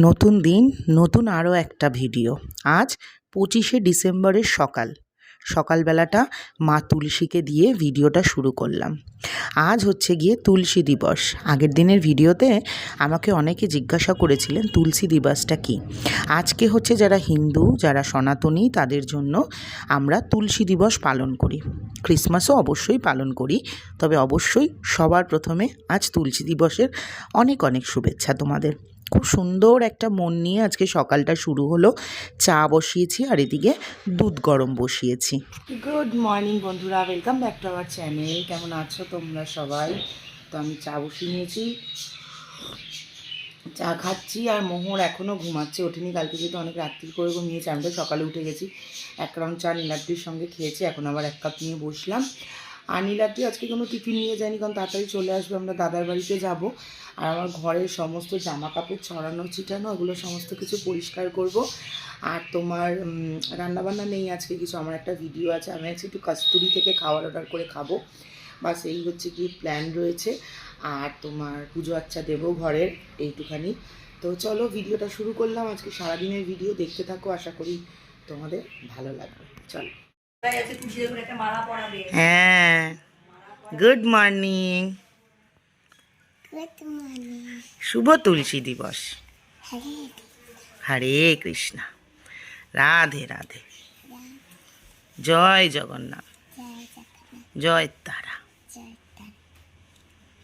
নতুন দিন, নতুন আরও একটা ভিডিও। আজ পঁচিশে ডিসেম্বরের সকাল। সকালবেলাটা মা তুলসীকে দিয়ে ভিডিওটা শুরু করলাম। আজ হচ্ছে গিয়ে তুলসী দিবস। আগের দিনের ভিডিওতে আমাকে অনেকে জিজ্ঞাসা করেছিলেন, তুলসী দিবসটা কি? আজকে হচ্ছে যারা হিন্দু, যারা সনাতনী, তাদের জন্য আমরা তুলসী দিবস পালন করি। ক্রিসমাসও অবশ্যই পালন করি, তবে অবশ্যই সবার প্রথমে আজ তুলসী দিবসের অনেক অনেক শুভেচ্ছা তোমাদের। খুব সুন্দর একটা মন নিয়ে আজকে সকালটা শুরু হলো। চা বসিয়েছি আর এদিকে দুধ গরম বসিয়েছি। গুড মর্নিং বন্ধুরা welcome back to our channel কেমন আছো তোমরা সবাই? তো আমি চা বসিয়ে নিয়েছি। চা খাচ্ছি আর মোহর এখনও ঘুমাচ্ছে, ওঠেনি। কালকে যেহেতু অনেক রাত্রি করে ঘুমিয়েছি, আমি তো সকালে উঠে গেছি। এক রাউন্ড চা নীলাদ্রির সঙ্গে খেয়েছি, এখন আবার এক কাপ নিয়ে বসলাম। আর নীলাদ্রি আজকে কোনো টিফিন নিয়ে যায়নি, কারণ তাড়াতাড়ি চলে আসবে, আমরা দাদার বাড়িতে যাব। আর আমার ঘরের সমস্ত জামা কাপড় ছড়ানো, ছিটানো, ওগুলো সমস্ত কিছু পরিষ্কার করব। আর তোমার রান্নাবান্না নেই আজকে কিছু, আমার একটা ভিডিও আছে, আমি আজকে একটু কাস্তুরি থেকে খাবার অর্ডার করে খাব। বাস এই হচ্ছে কি প্ল্যান রয়েছে। আর তোমার পুজো আচ্ছা দেবো ঘরের, এইটুখানি। তো চলো ভিডিওটা শুরু করলাম, আজকে সারাদিনের ভিডিও দেখতে থাকো, আশা করি তোমাদের ভালো লাগবে। চলো। হ্যাঁ। গুড মর্নিং শুভ তুলসী দিবস। হরে কৃষ্ণ। রাধে রাধে। জয় জগন্নাথ। জয় তারা।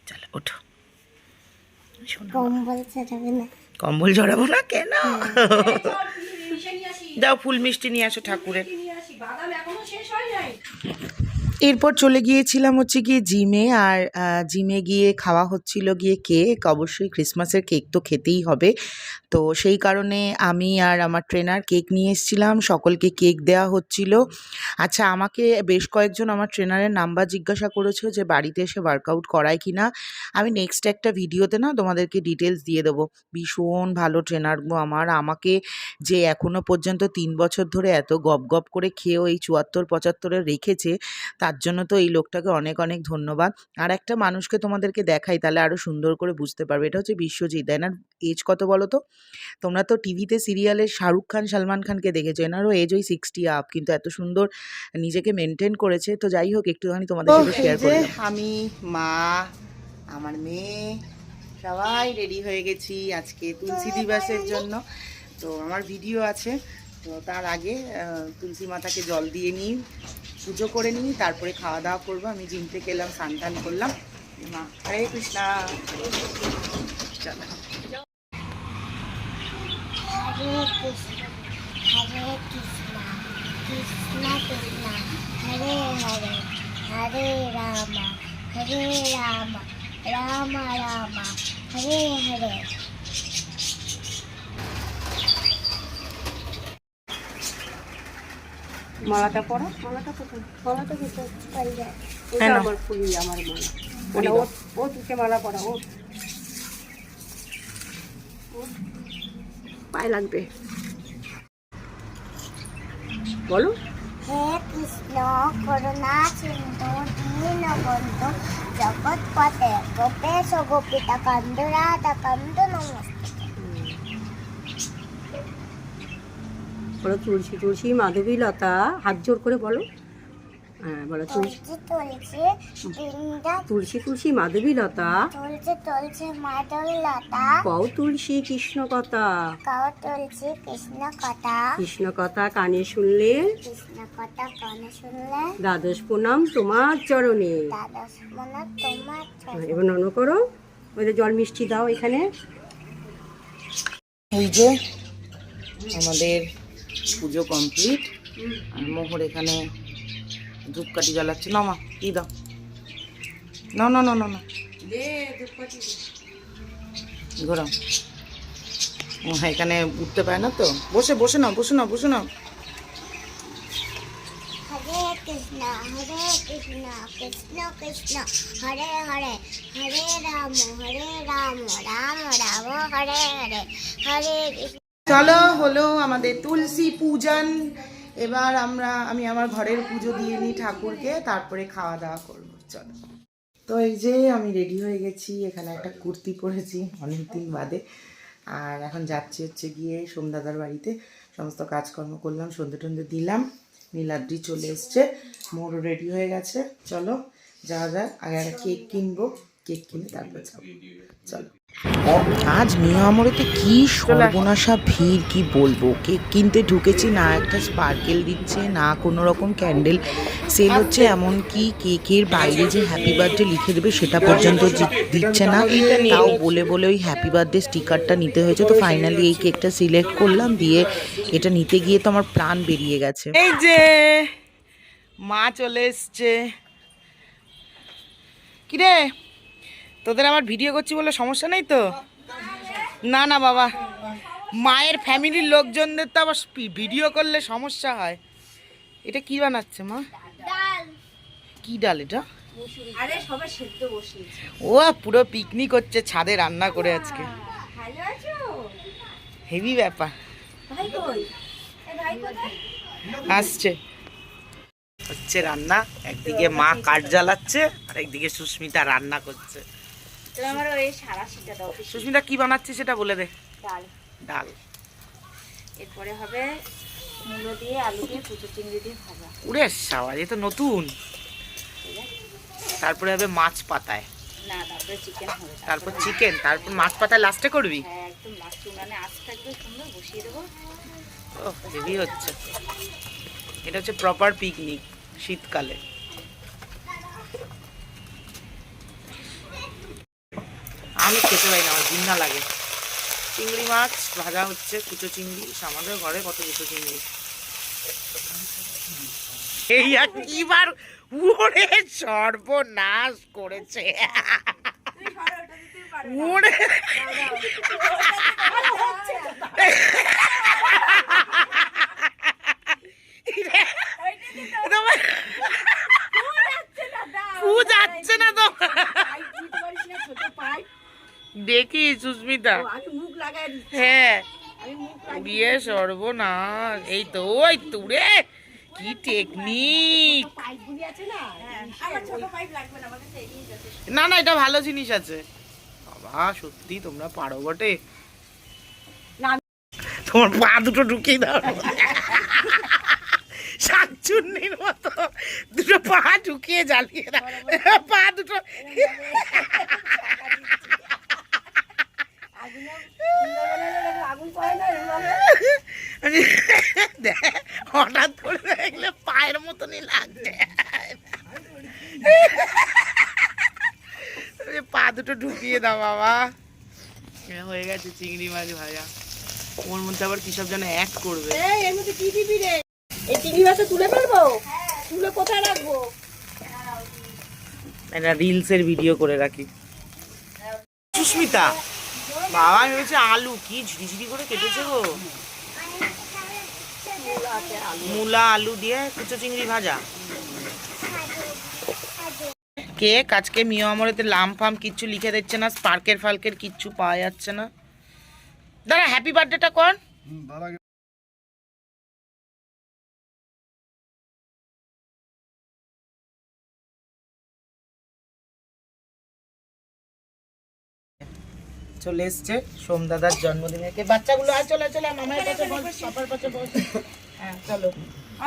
চলো ওঠো। কম্বল জড়াবো না। কেন? দাও ফুল মিষ্টি নিয়ে আসো ঠাকুরের। Vá dar minha conta cheia, gente. এরপর চলে গিয়েছিলাম হচ্ছে গিয়ে জিমে আর জিমে গিয়ে খাওয়া হচ্ছিল গিয়ে কেক। অবশ্যই ক্রিসমাসের কেক তো খেতেই হবে। তো সেই কারণে আমি আর আমার ট্রেনার কেক নিয়ে এসেছিলাম। সকলকে কেক দেওয়া হচ্ছিল। আচ্ছা আমাকে বেশ কয়েকজন আমার ট্রেনারের নাম্বার জিজ্ঞাসা করেছ যে বাড়িতে এসে ওয়ার্কআউট করায় কি না আমি নেক্সট একটা ভিডিওতে না তোমাদেরকে ডিটেলস দিয়ে দেবো। ভীষণ ভালো ট্রেনার আমার। আমাকে যে এখনও পর্যন্ত তিন বছর ধরে এত গপ গপ করে খেয়েও এই চুয়াত্তর পঁচাত্তরে রেখেছে তার জন্য তো এই লোকটাকে অনেক অনেক ধন্যবাদ। আর একটা মানুষকে তোমাদেরকে দেখাই তাহলে আরও সুন্দর করে বুঝতে পারবে। এটা হচ্ছে বিশ্বজিৎ। এনার এজ কত বলো তো? তোমরা তো টিভিতে সিরিয়ালে শাহরুখ খান সালমান খানকে দেখেছ। এনারও এজ ওই সিক্সটি আপ কিন্তু এত সুন্দর নিজেকে মেনটেন করেছে। তো যাই হোক একটুখানি তোমাদের সাথে শেয়ার করি আমি মা আমার মেয়ে সবাই রেডি হয়ে গেছি আজকে তুলসী দিবসের জন্য। তো আমার ভিডিও আছে। তো তার আগে তুলসী মাতাকে জল দিয়ে নিই, পুজো করে নিই, তারপরে খাওয়া দাওয়া করব। আমি জিম থেকে এলাম, স্নান টান করলাম। মা, হরে কৃষ্ণা। হরে কৃষ্ণ কৃষ্ণ রাম রাম, হরে হরে। মালাটা পড়া। মালাটা কোথায়? মালাটা। আমার ফুলি আমার মালা। পরি মানে। ও ও তুকে মালা পড়া ও পায়ে লাগবে। বলো। হে কৃষ্ণ করুণা সিন্ধু দীনবন্ধু জগৎপতে গোপেশ গোপিতা কান্দ রাধা কান্দ নমস্তে বলো তুলসী তুলসী মাধবী লতা হাত জোর করে বলো। হ্যাঁ বলো তুলসী। তুলসী তুলসী বৃন্দা তুলসী তুলসী মাধবী লতা। তুলসী তুলসী মাদল লতা। কও তুলসী কৃষ্ণ কথা। তুলসী কৃষ্ণ কথা। কৃষ্ণ কথা কানে শুনলে। কৃষ্ণ কথা কানে শুনলে। দ্বাদশ প্রণাম তোমার চরণে। দ্বাদশ তোমার হ্যাঁ, এবার নন করো। ওই জল মিষ্টি দাও এখানে। এই যে আমাদের পুজো কমপ্লিট আর মোহর এখানে ধূপকাঠি জ্বালাচ্ছে। না মা কি দাও। না না না না না ঘোরাও। হ্যাঁ এখানে উঠতে পারে না তো? বসে বসে নাও বসে নাও বসে নাও। হরে কৃষ্ণ হরে কৃষ্ণ কৃষ্ণ কৃষ্ণ। হরে হরে হরে রাম হরে রাম রাম রাম হরে হরে। হরে কৃষ্ণ। চলো, হলো আমাদের তুলসী পূজন। এবার আমরা, আমি আমার ঘরের পুজো দিয়ে নিই ঠাকুরকে, তারপরে খাওয়া দাওয়া করব, চলো। তো এই যে আমি রেডি হয়ে গেছি, এখানে একটা কুর্তি পরেছি অনেক দিন বাদে। আর এখন যাচ্ছি হচ্ছে গিয়ে সোমদাদার বাড়িতে, সমস্ত কাজকর্ম করলাম, সন্ধে টন্ধে দিলাম, নীলাদ্রি চলে এসছে, মোরও রেডি হয়ে গেছে। চলো, যাওয়া যাক, আগে একটা কেক কিনবো কেক কিনে তারপর যাব। চলো। আজ মিয়া আমরেতে কি সর্বনাশা ভিড় কি বলব? কেক কিনতে ঢুকেছি না একটা স্পার্কেল দিচ্ছে না কোনো রকম ক্যান্ডেল সেল হচ্ছে এমনকি কেকের বাইরে যে হ্যাপি বার্থডে লিখে দেবে সেটা পর্যন্ত দিচ্ছে না। তাও বলে বলে ওই হ্যাপি বার্থডে স্টিকারটা নিতে হয়েছে তো ফাইনালি এই কেকটা সিলেক্ট করলাম দিয়ে এটা নিতে গিয়ে তো আমার প্রাণ বেরিয়ে গেছে। এই যে মা চলে এসছে। কিরে? তোদের আমার ভিডিও করছি বলে সমস্যা নেই তো? না না বাবা। মায়ের ফ্যামিলির লোকজনদের তো আবার ভিডিও করলে সমস্যা হয়। এটা কি বানাচ্ছে মা? ডাল। কি ডাল এটা? ও পুরো পিকনিক হচ্ছে ছাদে রান্না করে আজকে। হেভি ব্যাপার। ভাই কই? এ ভাই কোথায়? আসছে। হচ্ছে রান্না একদিকে মা কাঠ জ্বালাচ্ছে আর একদিকে সুস্মিতা রান্না করছে। আমার ওই সারা সিটা দাও সুস্মিতা কি বানাচ্ছে সেটা বলে দে। ডাল। ডাল। এরপরে হবে মূলো দিয়ে আলু দিয়ে কুচো চিংড়ি দিয়ে ভাজা। উড়ে সাওয়া এ তো নতুন। তারপরে হবে মাছ পাতায়। না তারপরে চিকেন হবে। তারপর চিকেন তারপর মাছ পাতায় লাস্টে করবি? হ্যাঁ একদম লাস্ট মানে আঁচ থাকবে সুন্দর বসিয়ে দেবো। ও হেভি হচ্ছে। এটা হচ্ছে প্রপার পিকনিক শীতকালে। আমি খেতে পারি না আমার ঘিন্না লাগে। চিংড়ি মাছ ভাজা হচ্ছে কুচো চিংড়ি আমাদের ঘরে কত কুচো চিংড়ি। এই আর কিবার ওরে সর্বনাশ করেছে। ওরে তোমার ফু যাচ্ছে না তো দেখি সুস্মিতা। হ্যাঁ। বিয়ে সর্বনাশ। এই তো ওই তুরে কি টেকনিক না? আমার ছোট পাইপ লাগবে না না না এটা ভালো জিনিস আছে। বাবা সত্যি তোমরা পারো বটে। না, তোমার পা দুটো ঢুকিয়ে দাও। শাকচুন্নির মতো। দুটো পা ঢুকিয়ে জ্বালিয়ে দাও। পা দুটো আগুন করে না এভাবে দেখ, হঠাৎ করে দেখলে পায়ের মতনই লাগছে। পা দুটো ঢুকিয়ে দাও বাবা। এ হয়ে গেছে চিংড়ি মাছ ভাজা। ওর মধ্যে আবার কি সব যেন অ্যাড করবে। এই এর মধ্যে কি দিবি রে? এই চিংড়ি মাছটা তুলে ফেলব তুলে কোথায় রাখব? একটা রিলসের ভিডিও করে রাখি। সুস্মিতা বাবা, আমি বলছি আলু, কি ঝিরিঝিরি করে কেটেছে গো? মূলা, আলু দিয়ে কুচো চিংড়ি ভাজা। কেক আজকে মিও আমরেতে লাম ফাম কিচ্ছু লিখে দিচ্ছে না, স্পার্কের ফালকের কিচ্ছু পাওয়া যাচ্ছে না। দাঁড়া হ্যাপি বার্থডেটা কর। চলে এসছে সোমদাদার জন্মদিনে কে বাচ্চাগুলো আর চলে চলে মামার কাছে বস পাপার কাছে বস হ্যাঁ চলো।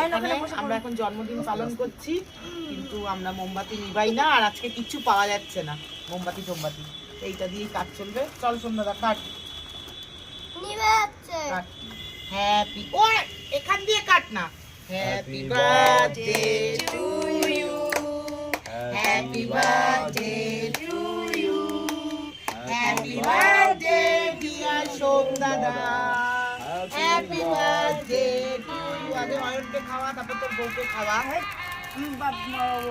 এখানে আমরা এখন জন্মদিন পালন করছি কিন্তু আমরা মোমবাতি নিভাই না আর আজকে কিচ্ছু পাওয়া যাচ্ছে না। মোমবাতি টোমবাতি। এইটা দিয়েই কাজ চলবে। চল সোমদাদা কাট। হ্যাপি ও এখান দিয়ে কাট না। Happy birthday to you happy birthday আগে খাওয়া তারপর তোর বউকে খাওয়া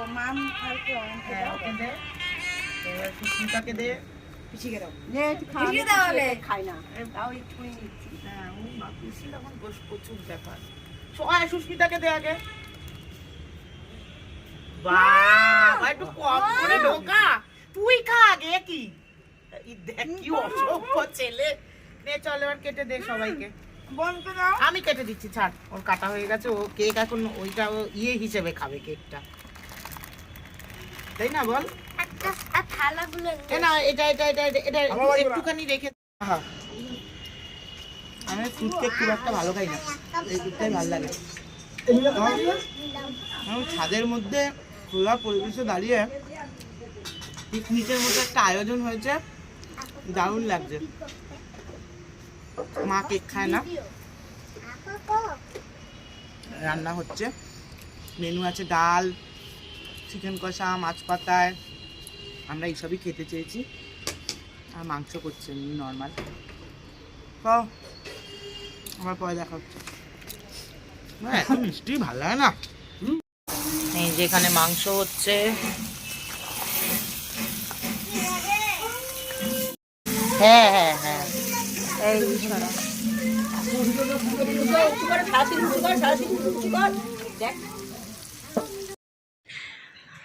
মাম হ্যাঁ ওকে দে। এবার সুস্মিতাকে দে। পিছিয়ে দাও। খাওয়া দাওয়ালে খাই না। তাও একটুখানি নিচ্ছি। হ্যাঁ ও মা খুশি তখন বস- প্রচুর ব্যাপার। সো- সুস্মিতাকে দে আগে। একটু কম করে ঢোকা। তুই খা আগে কি? দেখ কি অসভ্য ছেলে। নে চল এবার কেটে দে সবাইকে। আমি কেটে দিচ্ছি ছাড়। ওর কাটা হয়ে গেছে ও কেক এখন ওইটা ও ইয়ে হিসেবে খাবে কেকটা। তাই না বল? না এটা এটা এটা এটা- একটুখানি রেখে হ্যাঁ। আমি দুধ কেক খুব একটা ভালো খাই না। এই দুধটাই ভালো লাগে। আমি ছাদের মধ্যে খোলা পরিবেশে দাঁড়িয়ে পিকনিকের মতো একটা আয়োজন হয়েছে। দারুণ লাগছে। মা কেক খায় না। রান্না হচ্ছে। মেনু আছে ডাল চিকেন কষা মাছ পাতায়। আমরা এইসবই খেতে চেয়েছি। আর মাংস করছে এমনি নর্মাল খাও। আমার পরে দেখা হচ্ছে। এত মিষ্টি ভালো লাগে না। এই যে এখানে মাংস হচ্ছে। হ্যাঁ হ্যাঁ হ্যাঁ। এই সরা দেখ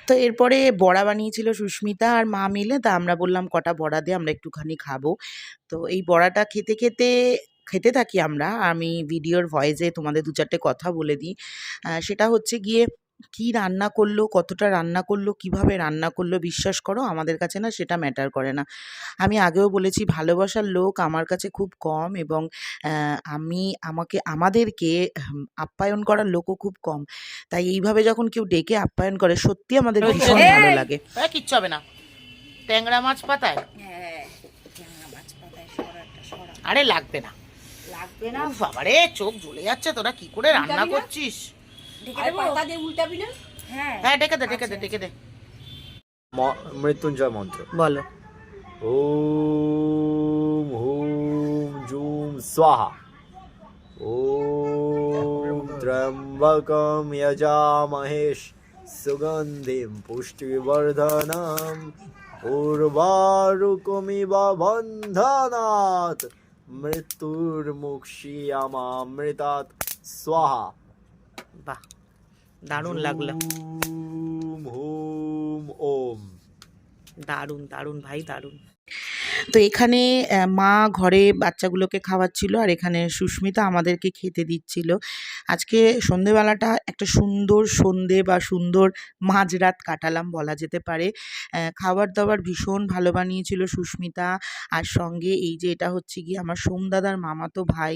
তো এরপরে বড়া বানিয়েছিল সুস্মিতা আর মা মিলে তা আমরা বললাম কটা বড়া দিয়ে আমরা একটুখানি খাব। তো এই বড়াটা খেতে খেতে খেতে থাকি আমরা। আমি ভিডিওর ভয়েসে তোমাদের দু চারটে কথা বলে দিই। সেটা হচ্ছে গিয়ে কি রান্না করল কতটা রান্না করল কীভাবে রান্না করল বিশ্বাস করো আমাদের কাছে না সেটা ম্যাটার করে না। আমি আগেও বলেছি ভালোবাসার লোক আমার কাছে খুব কম এবং আমি আমাকে আমাদেরকে আপ্যায়ন করার লোকও খুব কম। তাই এইভাবে যখন কেউ ডেকে আপ্যায়ন করে সত্যি আমাদের ভীষণ ভালো লাগে। কিচ্ছু হবে না। ট্যাংরা মাছ পাতায়? হ্যাঁ ট্যাংরা মাছ পাতায় সরাটা সরা। আরে লাগবে না। লাগবে না। বাবারে চোখ জ্বলে যাচ্ছে তোরা কি করে রান্না করছিস? পাতা দিয়ে উল্টাবি না? হ্যাঁ। হ্যাঁ ডেকে দে ডেকে দে ডেকে দে। ম- মৃত্যুঞ্জয় মন্ত্র। বলো। ওম হুম জুম স্বাহা। ওম ত্র্যম্বকম যজামহেশ সুগন্ধিম পুষ্টিবর্ধনম উর্বারুকমিব বন্ধনাত মৃত্যুর্মুক্ষিয়ামামৃতাৎ স্বাহা। বাহ দারুণ লাগল। হুম হুম ওম। দারুণ দারুণ ভাই দারুণ। তো এখানে মা ঘরে বাচ্চাগুলোকে খাওয়াচ্ছিল আর এখানে সুস্মিতা আমাদেরকে খেতে দিচ্ছিল। আজকে সন্ধেবেলাটা একটা সুন্দর সন্ধে বা সুন্দর মাঝরাত কাটালাম বলা যেতে পারে। খাবার দাবার ভীষণ ভালো বানিয়েছিল সুস্মিতা। আর সঙ্গে এই যে এটা হচ্ছে গিয়ে আমার সোমদাদার মামাতো ভাই,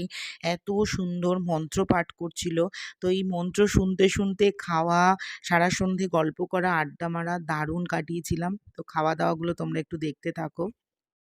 এত সুন্দর মন্ত্র পাঠ করছিল। তো এই মন্ত্র শুনতে শুনতে খাওয়া, সারা সন্ধে গল্প করা, আড্ডা মারা দারুণ কাটিয়েছিলাম। তো খাওয়া দাওয়াগুলো তোমরা একটু দেখতে থাকো।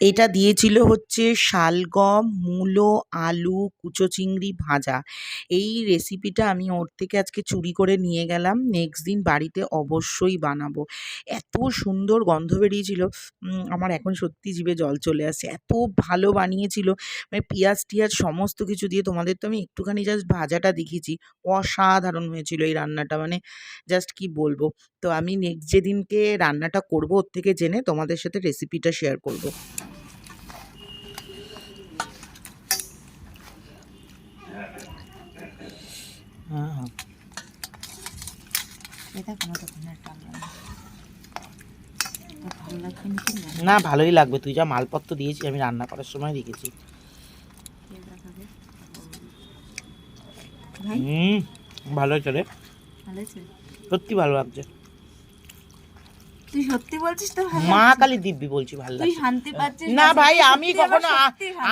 এটা দিয়েছিল হচ্ছে শালগম, মূলো, আলু, কুচো চিংড়ি ভাজা। এই রেসিপিটা আমি ওর থেকে আজকে চুরি করে নিয়ে গেলাম। নেক্সট দিন বাড়িতে অবশ্যই বানাবো। এত সুন্দর গন্ধ বেরিয়েছিল। আমার এখন সত্যি জিভে জল চলে আসছে। এত ভালো বানিয়েছিল। মানে পেঁয়াজ টিয়াজ সমস্ত কিছু দিয়ে তোমাদের তো আমি একটুখানি জাস্ট ভাজাটা দেখিয়েছি। অসাধারণ হয়েছিল এই রান্নাটা। মানে জাস্ট কি বলব? তো আমি নেক্সট যেদিনকে রান্নাটা করব ওর থেকে জেনে তোমাদের সাথে রেসিপিটা শেয়ার করব। না ভালোই লাগবে। তুই যা মালপত্র দিয়েছি আমি রান্না করার সময় দেখেছি। হুম ভালো হয়েছে রে। সত্যি ভালো লাগছে। তুই সত্যি বলছিস তো মা কালী দিব্যি বলছি ভালো তুই শান্তি পাচ্ছিস? না ভাই আমি কখনো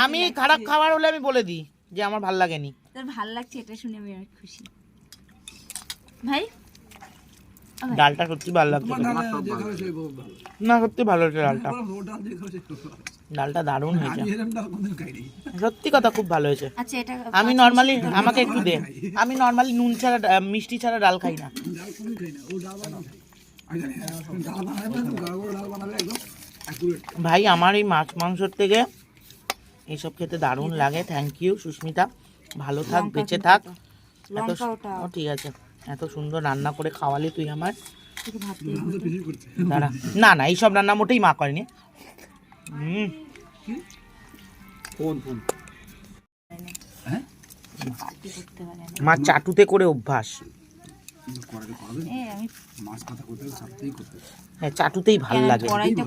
আমি খারাপ খাবার হলে আমি বলে দিই যে আমার ভালো লাগেনি। তোর ভালো লাগছে এটা শুনে আমি অনেক খুশি। ভাই? ডালটা সত্যি ভালো লাগছে না সত্যি ভালো হয়েছে ডালটা। ডালটা দারুণ হয়েছে। সত্যি কথা খুব ভালো হয়েছে। আচ্ছা আমি নর্মালি আমাকে একটু দে। আমি নর্মালি নুন ছাড়া মিষ্টি ছাড়া ডাল খাই না। ভাই আমার এই মাছ মাংসর থেকে এইসব খেতে দারুণ লাগে। Thank you Susmita. ভালো থাক বেঁচে থাক। এত ঠিক আছে। এত সুন্দর রান্না করে খাওয়ালি তুই আমার। দাঁড়া। না না এইসব রান্না মোটেই মা করেনি। হুম। Phone phone. করতে পারে না। মা চাটুতে করে অভ্যাস। হ্যাঁ। চাটুতেই ভালো লাগে। হয়ে যায়।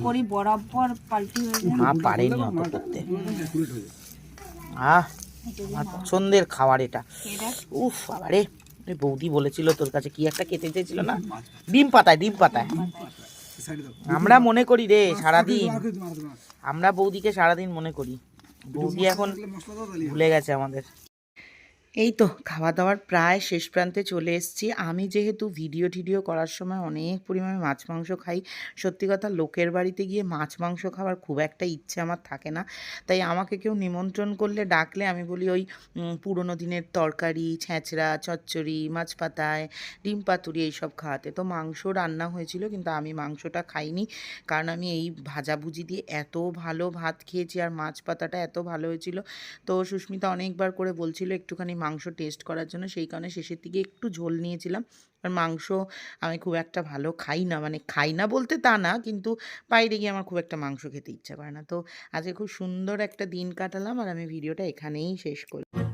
মা পারেনি অত করতে। আহ। আমার পছন্দের খাবার এটা। উফ বাবারে বৌদি বলেছিল তোর কাছে কি একটা কেটে চেয়েছিল না? ডিম পাতায় ডিম পাতায়। আমরা মনে করি রে সারাদিন আমরা বৌদিকে সারাদিন মনে করি। বৌদি এখন ভুলে গেছে আমাদের। এই তো খাওয়া দাওয়ার প্রায় শেষ প্রান্তে চলে এসেছি। আমি যেহেতু ভিডিও টিডিও করার সময় অনেক পরিমাণে মাছ, মাংস খাই, সত্যি কথা লোকের বাড়িতে গিয়ে মাছ, মাংস খাওয়ার খুব একটা ইচ্ছে আমার থাকে না। তাই আমাকে কেউ নিমন্ত্রণ করলে, ডাকলে আমি বলি ওই পুরোনো দিনের তরকারি ছ্যাঁচড়া চচ্চড়ি, মাছ পাতায়, ডিম পাতুরি এইসব খাওয়াতে। তো মাংস রান্না হয়েছিল কিন্তু আমি মাংসটা খাইনি। কারণ আমি এই ভাজাভুজি দিয়ে এত ভালো ভাত খেয়েছি আর মাছ পাতাটা এত ভালো হয়েছিল। তো সুস্মিতা অনেকবার করে বলছিল, একটুখানি মাংস টেস্ট করার জন্য, সেই কারণে শেষের দিকে একটু ঝোল নিয়েছিলাম। আর মাংস আমি খুব একটা ভালো খাই না মানে খাই না বলতে তা না, কিন্তু বাইরে গিয়ে আমার খুব একটা মাংস খেতে ইচ্ছা করে না। তো আজকে খুব সুন্দর একটা দিন কাটালাম, আর আমি ভিডিওটা এখানেই শেষ করলাম